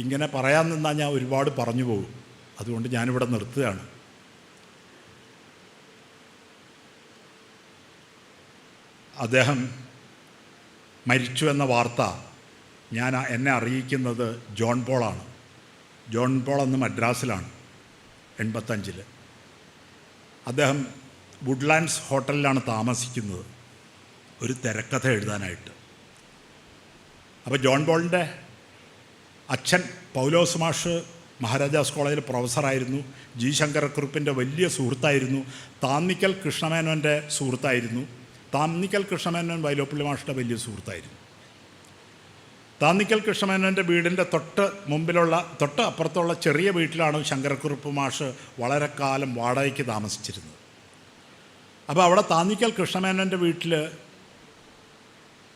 ഇങ്ങനെ പറയാൻ നിന്നാൽ ഞാൻ ഒരുപാട് പറഞ്ഞു പോകും. അതുകൊണ്ട് ഞാനിവിടെ നിർത്തുകയാണ്. അദ്ദേഹം മരിച്ചു എന്ന വാർത്ത ഞാൻ എന്നെ അറിയിക്കുന്നത് ജോൺ പോളാണ്. ജോൺ പോൾ അന്ന് മദ്രാസിലാണ് എൺപത്തഞ്ചിൽ അദ്ദേഹം വുഡ്ലാൻഡ്സ് ഹോട്ടലിലാണ് താമസിക്കുന്നത്. ഒരു തിരക്കഥ എഴുതാനായിട്ട്. അപ്പോൾ ജോൺ പോളിന്റെ അച്ഛൻ പൗലോസ് മാഷ് മഹാരാജാസ് കോളേജിൽ പ്രൊഫസറായിരുന്നു. ജി ശങ്കരക്കുറുപ്പിന്റെ വലിയ സുഹൃത്തായിരുന്നു. താന്നിക്കൽ കൃഷ്ണമേനോന്റെ സുഹൃത്തായിരുന്നു. താന്നിക്കൽ കൃഷ്ണമേനോൻ വൈലോപ്പള്ളി മാഷിന്റെ വലിയ സുഹൃത്തായിരുന്നു. താന്നിക്കൽ കൃഷ്ണമേനോന്റെ വീടിന്റെ തൊട്ട് മുമ്പിലുള്ള തൊട്ട് അപ്പുറത്തുള്ള ചെറിയ വീട്ടിലാണ് ശങ്കരക്കുറുപ്പ് മാഷ് വളരെ കാലം വാടകയ്ക്ക് താമസിച്ചിരുന്നത്. അപ്പോൾ അവിടെ താന്നിക്കൽ കൃഷ്ണമേനോന്റെ വീട്ടിൽ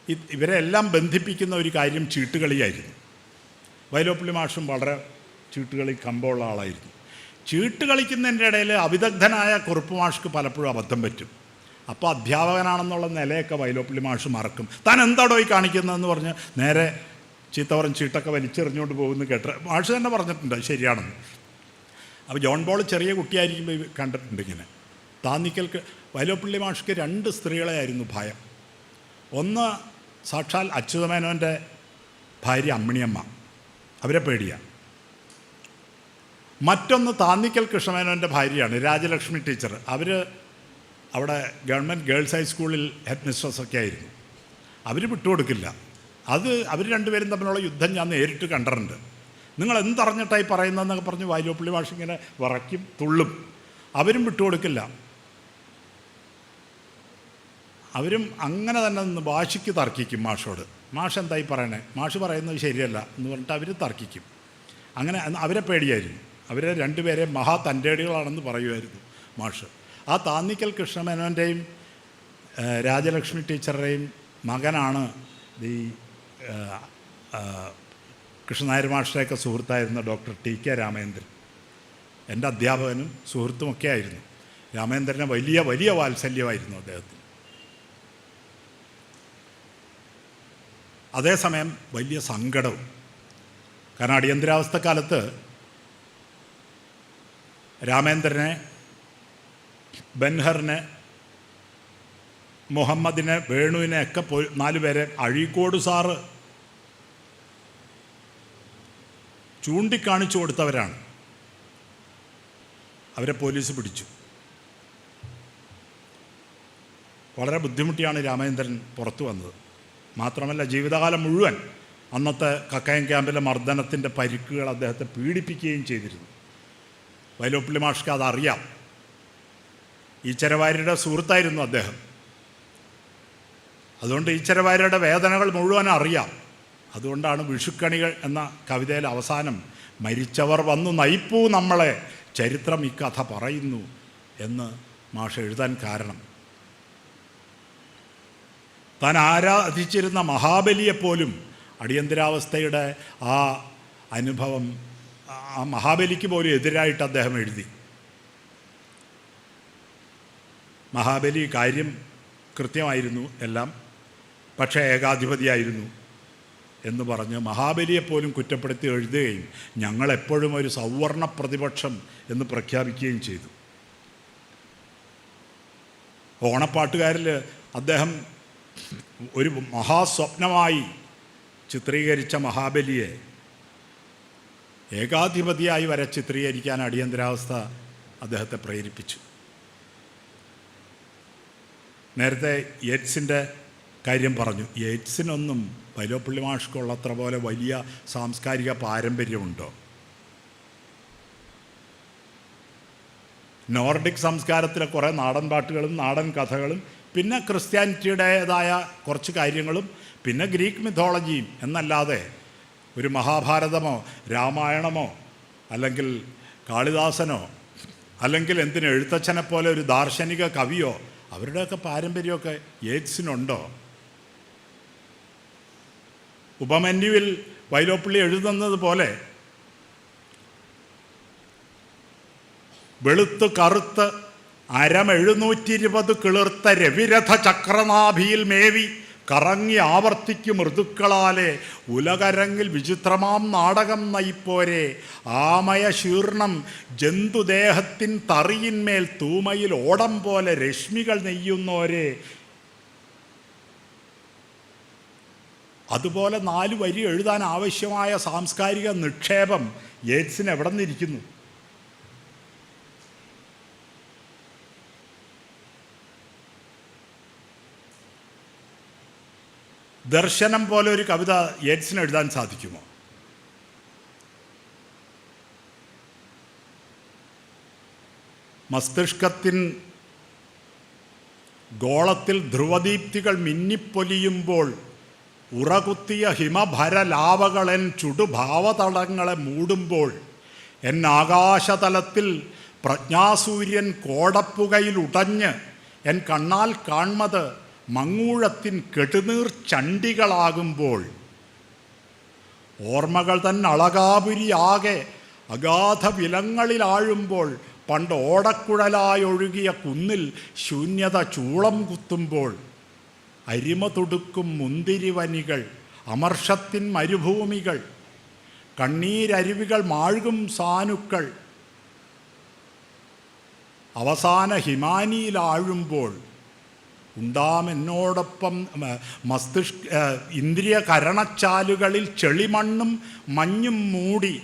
ഇവരെല്ലാം ബന്ധിപ്പിക്കുന്ന ഒരു കാര്യം ചീട്ടുകളിയായിരുന്നു. വൈലോപ്പള്ളി മാഷും വളരെ ചീട്ടുകളി കമ്പമുള്ള ആളായിരുന്നു. ചീട്ട് കളിക്കുന്നതിന്റെ ഇടയിൽ അവിദഗ്ധനായ കുറുപ്പ് മാഷ്ക്ക് പലപ്പോഴും അബദ്ധം പറ്റും. അപ്പോൾ അധ്യാപകനാണെന്നുള്ള നിലയൊക്കെ വൈലോപ്പള്ളി മാഷ് മറക്കും. താൻ എന്താടോ ഈ കാണിക്കുന്നതെന്ന് പറഞ്ഞ് നേരെ ചീത്തവറൻ ചീട്ടൊക്കെ വലിച്ചെറിഞ്ഞുകൊണ്ട് പോകുമെന്ന് കേട്ട് മാഷ് തന്നെ പറഞ്ഞിട്ടുണ്ട് ശരിയാണെന്ന്. അപ്പോൾ ജോൺ ബോൾ ചെറിയ കുട്ടിയായിരിക്കുമ്പോൾ കണ്ടിട്ടുണ്ട് ഇങ്ങനെ. താന്നിക്കൽക്ക് വൈലോപ്പള്ളി മാഷ്ക്ക് രണ്ട് സ്ത്രീകളെയായിരുന്നു ഭയം. ഒന്ന് സാക്ഷാൽ അച്യുതമേനോന്റെ ഭാര്യ അമ്മിണിയമ്മ. അവരെ പേടിയാണ് മറ്റൊന്ന് താന്നിക്കൽ കൃഷ്ണമേനോന്റെ ഭാര്യയാണ് രാജലക്ഷ്മി ടീച്ചർ. അവർ അവിടെ ഗവൺമെന്റ് ഗേൾസ് ഹൈസ്കൂളിൽ ഹെഡ് മിസ്ട്രസ് ഒക്കെ ആയിരുന്നു. അവർ വിട്ടുകൊടുക്കില്ല. അത് അവർ രണ്ടുപേരും തമ്മിലുള്ള യുദ്ധം ഞാൻ നേരിട്ട് കണ്ടിട്ടുണ്ട്. നിങ്ങൾ എന്തറിഞ്ഞിട്ടായി പറയുന്നതെന്നൊക്കെ പറഞ്ഞ് വാര്യോപ്പള്ളി ഭാഷ ഇങ്ങനെ വിറയ്ക്കും തുള്ളും. അവരും വിട്ടുകൊടുക്കില്ല. അവരും അങ്ങനെ തന്നെ നിന്ന് വാശിക്ക് തർക്കിക്കും മാഷോട്. മാഷ് എന്തായി പറയണേ? മാഷ് പറയുന്നത് ശരിയല്ല എന്ന് പറഞ്ഞിട്ട് അവർ തർക്കിക്കും. അങ്ങനെ അവരെ പേടിയായിരുന്നു. അവരെ രണ്ടുപേരെ മഹാ തന്റേടികളാണെന്ന് പറയുമായിരുന്നു മാഷ്. ആ താന്നിക്കൽ കൃഷ്ണമേനോന്റെയും രാജലക്ഷ്മി ടീച്ചറുടെയും മകനാണ് ഈ കൃഷ്ണനായർ മാഷയുടെയൊക്കെ സുഹൃത്തായിരുന്ന ഡോക്ടർ ടി കെ രാമേന്ദ്രൻ. എന്റെ അധ്യാപകനും സുഹൃത്തുമൊക്കെ ആയിരുന്നു. രാമേന്ദ്രനെ വലിയ വലിയ വാത്സല്യമായിരുന്നു അദ്ദേഹത്തിന്. അതേസമയം വലിയ സങ്കടവും. കാരണം അടിയന്തരാവസ്ഥ കാലത്ത് രാമേന്ദ്രനെ ബൻഹറിനെ മുഹമ്മദിനെ വേണുവിനെ ഒക്കെ പോയി നാലുപേരെ അഴീക്കോട് സാറ് ചൂണ്ടിക്കാണിച്ചു കൊടുത്തവരാണ്. അവരെ പോലീസ് പിടിച്ചു. വളരെ ബുദ്ധിമുട്ടിയാണ് രാമേന്ദ്രൻ പുറത്തു വന്നത്. മാത്രമല്ല ജീവിതകാലം മുഴുവൻ അന്നത്തെ കക്കയം ക്യാമ്പിലെ മർദ്ദനത്തിന്റെ പരിക്കുകൾ അദ്ദേഹത്തെ പീഡിപ്പിക്കുകയും ചെയ്തിരുന്നു. വൈലോപ്പിള്ളി മാഷ്ക്ക് അതറിയാം. ഈ ഈച്ചരവാര്യരുടെ സുഹൃത്തായിരുന്നു അദ്ദേഹം. അതുകൊണ്ട് ഈ ഈച്ചരവാര്യരുടെ വേദനകൾ മുഴുവൻ അറിയാം. അതുകൊണ്ടാണ് വിഷുക്കണികൾ എന്ന കവിതയിലെ അവസാനം മരിച്ചവർ വന്നു നയിപ്പൂ നമ്മളെ ചരിത്രം ഈ കഥ പറയുന്നു എന്ന് മാഷ് എഴുതാൻ കാരണം. താൻ ആരാധിച്ചിരുന്ന മഹാബലിയെപ്പോലും അടിയന്തരാവസ്ഥയുടെ ആ അനുഭവം ആ മഹാബലിക്ക് പോലും എതിരായിട്ട് അദ്ദേഹം എഴുതി. മഹാബലി കാര്യം കൃത്യമായിരുന്നു എല്ലാം പക്ഷേ ഏകാധിപതിയായിരുന്നു എന്ന് പറഞ്ഞ് മഹാബലിയെപ്പോലും കുറ്റപ്പെടുത്തി എഴുതുകയും ഞങ്ങളെപ്പോഴും ഒരു സൗവർണ പ്രതിപക്ഷം എന്ന് പ്രഖ്യാപിക്കുകയും ചെയ്തു. ഓണപ്പാട്ടുകാരിൽ അദ്ദേഹം ഒരു മഹാസ്വപ്നമായി ചിത്രീകരിച്ച മഹാബലിയെ ഏകാധിപതിയായി വരെ ചിത്രീകരിക്കാൻ അടിയന്തരാവസ്ഥ അദ്ദേഹത്തെ പ്രേരിപ്പിച്ചു. നേരത്തെ എയ്ഡ്സിന്റെ കാര്യം പറഞ്ഞു. യേറ്റ്സിനൊന്നും വൈലോപ്പള്ളി മാഷ്ക്കുള്ളത്ര പോലെ വലിയ സാംസ്കാരിക പാരമ്പര്യമുണ്ടോ? നോർഡിക് സംസ്കാരത്തിലെ കുറേ നാടൻ പാട്ടുകളും നാടൻ കഥകളും പിന്നെ ക്രിസ്ത്യാനിറ്റിയുടേതായ കുറച്ച് കാര്യങ്ങളും പിന്നെ ഗ്രീക്ക് മിഥോളജിയും എന്നല്ലാതെ ഒരു മഹാഭാരതമോ രാമായണമോ അല്ലെങ്കിൽ കാളിദാസനോ അല്ലെങ്കിൽ എന്തിനു എഴുത്തച്ഛനെ പോലെ ഒരു ദാർശനിക കവിയോ അവരുടെയൊക്കെ പാരമ്പര്യമൊക്കെ യേറ്റ്സിനുണ്ടോ ഉപമന്യുവിൽ വൈലോപ്പിള്ളി എഴുതുന്നത് പോലെ വെളുത്ത് കറുത്ത് അരം എഴുന്നൂറ്റി ഇരുപത് കിളിർത്ത രവിരഥ ചക്രനാഭിയിൽ മേവി കറങ്ങി ആവർത്തിക്കു മൃദുക്കളാലെ ഉലകരങ്ങിൽ വിചിത്രമാം നാടകം നയിപ്പോരെ. ആമയ ശീർണം ജന്തുദേഹത്തിൻ തറിയിന്മേൽ തൂമയിൽ ഓടം പോലെ രശ്മികൾ നെയ്യുന്നോരെ. അതുപോലെ നാല് വരി എഴുതാൻ ആവശ്യമായ സാംസ്കാരിക നിക്ഷേപം യേറ്റ്സിന് എവിടെ നിന്നിരിക്കുന്നു? ദർശനം പോലെ ഒരു കവിത യേറ്റ്സിന് എഴുതാൻ സാധിക്കുമോ? മസ്തിഷ്കത്തിൻ ഗോളത്തിൽ ധ്രുവദീപ്തികൾ മിന്നിപ്പൊലിയുമ്പോൾ ഉറകുത്തിയ ഹിമഭരലാവകളെൻ ചുടുഭാവതടങ്ങളെ മൂടുമ്പോൾ എൻ ആകാശതലത്തിൽ പ്രജ്ഞാസൂര്യൻ കോടപ്പുകയിൽ ഉടഞ്ഞ് എൻ കണ്ണാൽ കാൺമത് മങ്ങൂഴത്തിൻ കെടുനീർ ചണ്ടികളാകുമ്പോൾ ഓർമ്മകൾ തൻ അളകാപുരിയാകെ അഗാധ വിലങ്ങളിലാഴുമ്പോൾ പണ്ട് ഓടക്കുഴലായൊഴുകിയ കുന്നിൽ ശൂന്യത ചൂളം കുത്തുമ്പോൾ അരിമ തുടുക്കും മുന്തിരിവനികൾ അമർഷത്തിൻ മരുഭൂമികൾ കണ്ണീരരുവികൾ മാഴുകും സാനുക്കൾ. അവസാന ഹിമാനിയിലാഴുമ്പോൾ ഉണ്ടാമെന്നോടൊപ്പം എന്നോടൊപ്പം മസ്തിഷ്ക ഇന്ദ്രിയ കരണച്ചാലുകളിൽ ചെളിമണ്ണും മഞ്ഞും മൂടി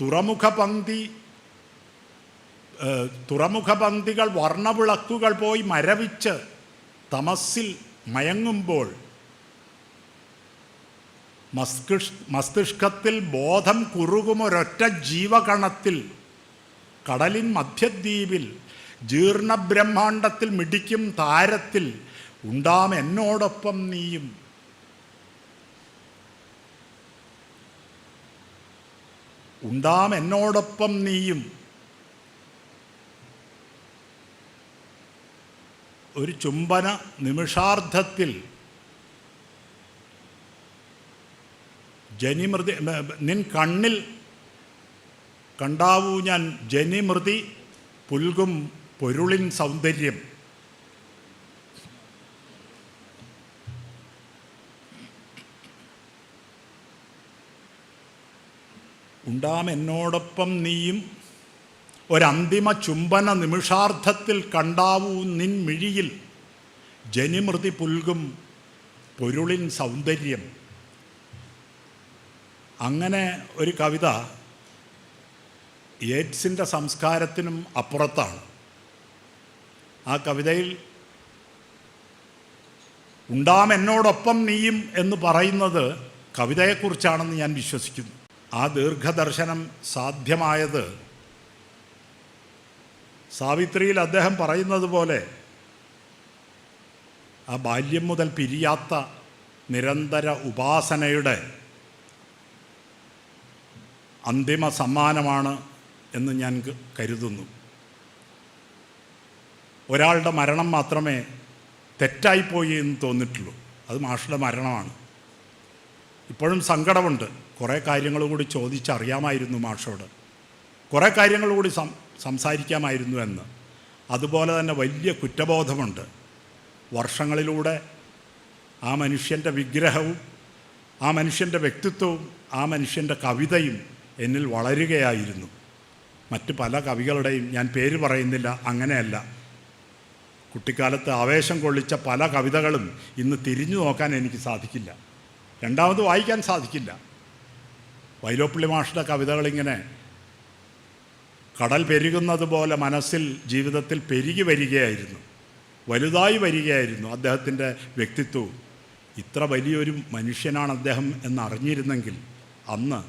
തുറമുഖ പന്തി തുറമുഖ പന്തികൾ വർണവിളക്കുകൾ പോയി മരവിച്ച് തമസ്സിൽ മയങ്ങുമ്പോൾ മസ്തിഷ് മസ്തിഷ്കത്തിൽ ബോധം കുറുകുമൊരൊറ്റ ജീവകണത്തിൽ കടലിൻ മധ്യദ്വീപിൽ ജീർണബ്രഹ്മാണ്ടത്തിൽ മിടിക്കും താരത്തിൽ ഉണ്ടാം എന്നോടൊപ്പം നീയും. ഉണ്ടാം എന്നോടൊപ്പം നീയും. ഒരു ചുംബന നിമിഷാർത്ഥത്തിൽ ജനിമൃതി നിൻ കണ്ണിൽ കണ്ടാവൂ ഞാൻ ജനിമൃതി പുൽകും പൊരുളിൻ സൗന്ദര്യം. ഉണ്ടാം എന്നോടൊപ്പം നീയും ഒരന്തിമ ചുംബന നിമിഷാർത്ഥത്തിൽ കണ്ടാവൂ നിൻ മിഴിയിൽ. ജനിമൃതി പുൽകും പൊരുളിൻ സൗന്ദര്യം. അങ്ങനെ ഒരു കവിത എയ്ഡ്സിന്റെ സംസ്കാരത്തിനും അപ്പുറത്താണ്. ആ കവിതയിൽ ഉണ്ടാം എന്നോടൊപ്പം നീയും എന്ന് പറയുന്നത് കവിതയെക്കുറിച്ചാണെന്ന് ഞാൻ വിശ്വസിക്കുന്നു. ആ ദീർഘദർശനം സാധ്യമായത്. സാവിത്രിയിൽ അദ്ദേഹം പറയുന്നത് പോലെ ആ ബാല്യം മുതൽ പിരിയാത്ത നിരന്തര ഉപാസനയുടെ അന്തിമ സമ്മാനമാണ് എന്ന് ഞാൻ കരുതുന്നു. ഒരാളുടെ മരണം മാത്രമേ തെറ്റായിപ്പോയി എന്ന് തോന്നിയിട്ടുള്ളൂ. അത് മാഷുടെ മരണമാണ്. ഇപ്പോഴും സങ്കടമുണ്ട്. കുറേ കാര്യങ്ങൾ കൂടി ചോദിച്ചറിയാമായിരുന്നു മാഷോട്. കുറേ കാര്യങ്ങൾ കൂടി സം സംസാരിക്കാമായിരുന്നു എന്ന്. അതുപോലെ തന്നെ വലിയ കുറ്റബോധമുണ്ട്. വർഷങ്ങളിലൂടെ ആ മനുഷ്യന്റെ വിഗ്രഹവും ആ മനുഷ്യന്റെ വ്യക്തിത്വവും ആ മനുഷ്യന്റെ കവിതയും എന്നിൽ വളരുകയായിരുന്നു. മറ്റ് പല കവികളുടെയും ഞാൻ പേര് പറയുന്നില്ല അങ്ങനെയല്ല. കുട്ടിക്കാലത്ത് ആവേശം കൊള്ളിച്ച പല കവിതകളും ഇന്ന് തിരിഞ്ഞു നോക്കാൻ എനിക്ക് സാധിക്കില്ല. രണ്ടാമത് വായിക്കാൻ സാധിക്കില്ല. വൈലോപ്പിള്ളി മാഷിന്റെ കവിതകളിങ്ങനെ കടൽ പെരുകുന്നത് പോലെ മനസ്സിൽ ജീവിതത്തിൽ പെരുകി വരികയായിരുന്നു വലുതായി വരികയായിരുന്നു അദ്ദേഹത്തിന്റെ വ്യക്തിത്വവും. ഇത്ര വലിയൊരു മനുഷ്യനാണ് അദ്ദേഹം എന്നറിഞ്ഞിരുന്നെങ്കിൽ അന്ന്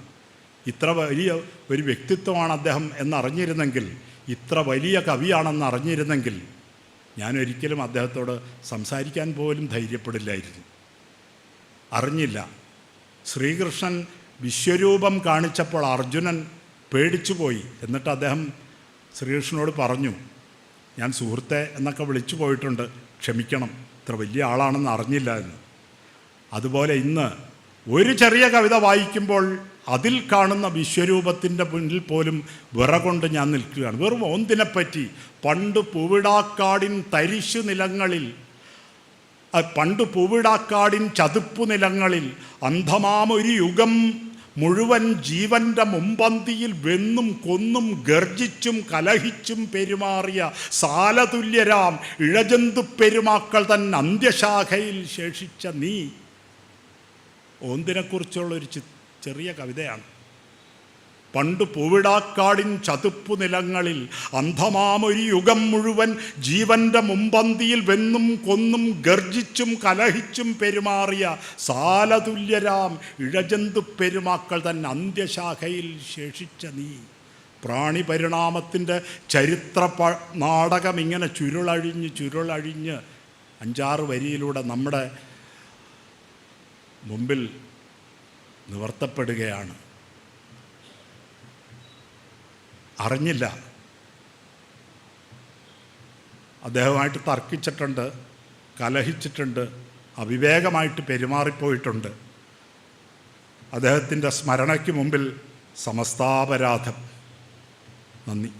ഇത്ര വലിയ ഒരു വ്യക്തിത്വമാണ് അദ്ദേഹം എന്നറിഞ്ഞിരുന്നെങ്കിൽ ഇത്ര വലിയ കവിയാണെന്ന് അറിഞ്ഞിരുന്നെങ്കിൽ ഞാൻ ഒരിക്കലും അദ്ദേഹത്തോട് സംസാരിക്കാൻ പോലും ധൈര്യപ്പെടില്ലായിരുന്നു. അറിഞ്ഞില്ല. ശ്രീകൃഷ്ണൻ വിശ്വരൂപം കാണിച്ചപ്പോൾ അർജുനൻ പേടിച്ചുപോയി. എന്നിട്ട് അദ്ദേഹം ശ്രീകൃഷ്ണനോട് പറഞ്ഞു ഞാൻ സുഹൃത്തെ എന്നൊക്കെ വിളിച്ചു പോയിട്ടുണ്ട് ക്ഷമിക്കണം ഇത്ര വലിയ ആളാണെന്ന് അറിഞ്ഞില്ല എന്ന്. അതുപോലെ ഇന്ന് ഒരു ചെറിയ കവിത വായിക്കുമ്പോൾ അതിൽ കാണുന്ന വിശ്വരൂപത്തിന്റെ മുന്നിൽ പോലും വിറകൊണ്ട് ഞാൻ നിൽക്കുകയാണ്. വെറും ഒന്നിനെപ്പറ്റി പണ്ട് പൂവിടാക്കാടിൻ തരിശു നിലങ്ങളിൽ പണ്ട് പൂവിടാക്കാടിൻ ചതുപ്പു നിലങ്ങളിൽ അന്ധമാമൊരു യുഗം മുഴുവൻ ജീവന്റെ മുമ്പന്തിയിൽ വെന്നും കൊന്നും ഗർജിച്ചും കലഹിച്ചും പെരുമാറിയ സാലതുല്യരാം ഇഴജന്തു പെരുമാക്കൾ തൻ അന്ത്യശാഖയിൽ ശേഷിച്ച നീ. ഓന്തിനെക്കുറിച്ചുള്ളൊരു ചി ചെറിയ കവിതയാണ്. പണ്ട് പൂവിടാക്കാടിൻ ചതുപ്പു നിലങ്ങളിൽ അന്ധമാമൊരു യുഗം മുഴുവൻ ജീവന്റെ മുമ്പന്തിയിൽ വെന്നും കൊന്നും ഗർജിച്ചും കലഹിച്ചും പെരുമാറിയ സാലതുല്യരാം ഇഴജന്തു പെരുമാക്കൾ തൻ അന്ത്യശാഖയിൽ ശേഷിച്ച നീ. പ്രാണി പരിണാമത്തിന്റെ ചരിത്ര പ നാടകം ഇങ്ങനെ ചുരുളഴിഞ്ഞ് ചുരുളഴിഞ്ഞ് അഞ്ചാറ് വരിയിലൂടെ നമ്മുടെ മുമ്പിൽ നിവർത്തപ്പെടുകയാണ്. അറിഞ്ഞില്ല. അദ്ദേഹമായിട്ട് തർക്കിച്ചിട്ടുണ്ട് കലഹിച്ചിട്ടുണ്ട് അവിവേകമായിട്ട് പെരുമാറിപ്പോയിട്ടുണ്ട്. അദ്ദേഹത്തിന്റെ സ്മരണയ്ക്ക് മുമ്പിൽ സമസ്താപരാധം. നന്ദി.